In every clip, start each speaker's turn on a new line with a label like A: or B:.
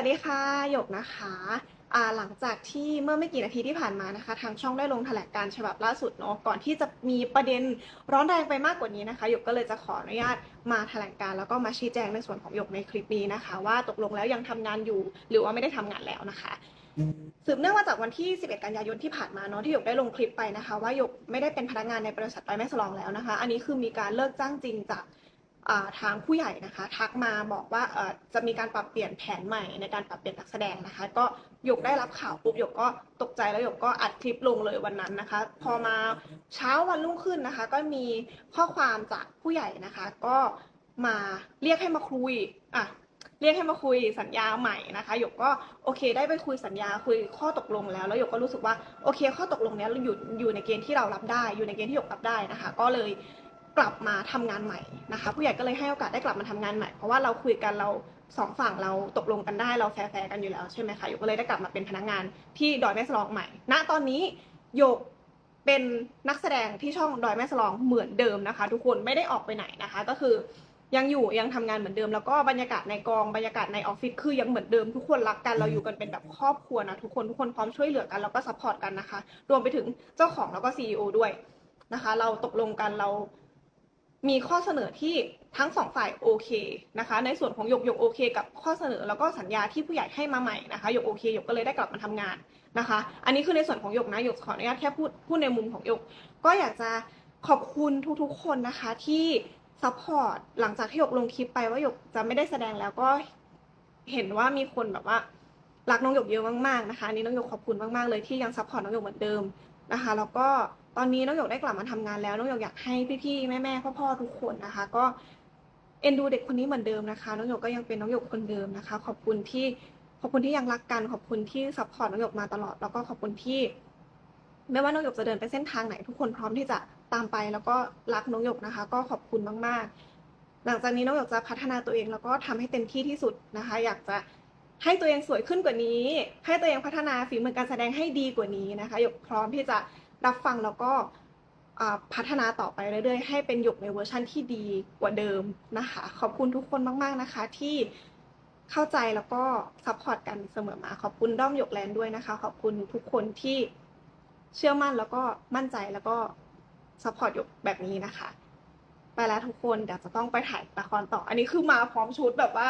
A: วัสดีค่ะหยกนะคะหลังจากที่เมื่อไม่กี่นาทีที่ผ่านมานะคะ ทางช่องได้ลงแถลงการฉบับล่าสุดเนาะก่อนที่จะมีประเด็นร้อนแรงไปมากกว่านี้นะคะหยกก็เลยจะขออนุญาตมาแถลงการแล้วก็มาชี้แจงในส่วนของหยกในคลิปนี้นะคะ ว่าตกลงแล้วยังทำงานอยู่ หรือว่าไม่ได้ทำงานแล้วนะคะสืบเนื่องมาจากวันที่ 11 กันยายนที่ผ่านมาเนาะที่หยกได้ลงคลิปไปนะคะ ว่าหยกไม่ได้เป็นพนักงานในบริษัทไตรแม่สลองแล้วนะคะ อันนี้คือมีการเลิกจ้างจริงจาก ทางผู้ใหญ่นะคะ ทักมาบอกว่าจะมีการปรับเปลี่ยนแผนใหม่ในการปรับเปลี่ยนนักแสดงนะคะ ก็หยกได้รับข่าวปุ๊บหยกก็ตกใจแล้วหยกก็อัดคลิปลงเลยวันนั้นนะคะ พอมาเช้าวันรุ่งขึ้นนะคะ ก็มีข้อความจากผู้ใหญ่นะคะ ก็มาเรียกให้มาคุยอะเรียกให้มาคุยสัญญาใหม่นะคะหยกก็โอเค ได้ไปคุยสัญญาคุยข้อตกลงแล้วแล้วหยกก็รู้สึกว่าโอเค ข้อตกลงนี้อยู่อยู่ในเกณฑ์ที่เรารับได้ อยู่ในเกณฑ์ที่หยกรับได้นะคะ ก็เลย กลับมาทำงานใหม่นะคะ ผู้ใหญ่ก็เลยให้โอกาสได้กลับมาทำงานใหม่เพราะว่าเราคุยกันเราสองฝั่งเราตกลงกันได้เราแฟร์กันอยู่แล้วใช่ไหมคะหยกก็เลยได้กลับมาเป็นพนักงานที่ดอยแม่สลองใหม่ ณตอนนี้หยกเป็นนักแสดงที่ช่องดอยแม่สลองเหมือนเดิมนะคะ ทุกคนไม่ได้ออกไปไหนนะคะ ก็คือยังอยู่ยังทำงานเหมือนเดิม แล้วก็บรรยากาศในกองบรรยากาศในออฟฟิศคือยังเหมือนเดิมทุกคนรักกันเราอยู่กันเป็นแบบครอบครัวนะทุกคนทุกคนพร้อมช่วยเหลือกันแล้วก็ซัพพอร์ตกันนะคะ รวมไปถึงเจ้าของแล้วก็ซีอด้วยนะคะ เราตกลงกันเรา มีข้อเสนอที่ทั้งสองฝ่ายโอเคนะคะ ในส่วนของหยกหยกโอเค กับข้อเสนอแล้วก็สัญญาที่ผู้ใหญ่ให้มาใหม่นะคะหยกโอเคหยกก็เลยได้กลับมาทำงานนะคะ อันนี้คือในส่วนของหยกนะหยกขออนุญาตแค่พูดพูดในมุมของหยก ก็อยากจะขอบคุณทุกๆคนนะคะที่ซัพพอร์ตหลังจากที่หยกลงคลิปไปว่าหยกจะไม่ได้แสดงแล้วก็เห็นว่ามีคนแบบว่ารักน้องหยกเยอะมากๆนะคะนนี้น้องหยกขอบคุณมากๆเลยที่ยังซัพพอร์ตน้องหยกเหมือนเดิม นะคะแล้วก็ตอนนี้น้องหยกได้กลับมาทำงานแล้วน้องหยกอยากให้พี่ๆแม่ๆพ่อๆทุกคนนะคะ ก็เอ็นดูเด็กคนนี้เหมือนเดิมนะคะน้องหยกก็ยังเป็นน้องหยกคนเดิมนะคะ ขอบคุณที่ขอบคุณที่ยังรักกันขอบคุณที่ซัพพอร์ตน้องหยกมาตลอดแล้วก็ขอบคุณที่ไม่ว่าน้องหยกจะเดินไปเส้นทางไหน ทุกคนพร้อมที่จะตามไปแล้วก็รักน้องหยกนะคะ ก็ขอบคุณมากๆ หลังจากนี้น้องหยกจะพัฒนาตัวเองแล้วก็ทำให้เต็มที่ที่สุดนะคะ อยากจะ ให้ตัวเองสวยขึ้นกว่านี้ ให้ตัวเองพัฒนาฝีมือการแสดงให้ดีกว่านี้นะคะหยกพร้อมที่จะรับฟังแล้วก็พัฒนาต่อไปเรื่อยๆ ให้เป็นหยกในเวอร์ชั่นที่ดีกว่าเดิมนะคะ ขอบคุณทุกคนมากๆนะคะ ที่เข้าใจแล้วก็ซัพพอร์ตกันเสมอมา ขอบคุณด้อมหยกแลนด์ด้วยนะคะ ขอบคุณทุกคนที่เชื่อมั่นแล้วก็มั่นใจแล้วก็ซัพพอร์ตอยู่แบบนี้นะคะ ไปแล้วทุกคนเดี๋ยวจะต้องไปถ่ายละครต่อ อันนี้คือมาพร้อมชุดแบบว่า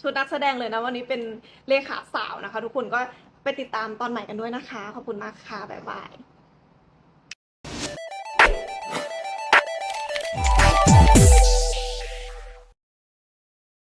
A: ชุดนักแสดงเลยนะวันนี้เป็นเลขาสาวนะคะ ทุกคนก็ไปติดตามตอนใหม่กันด้วยนะคะ ขอบคุณมากค่ะ บ๊ายบาย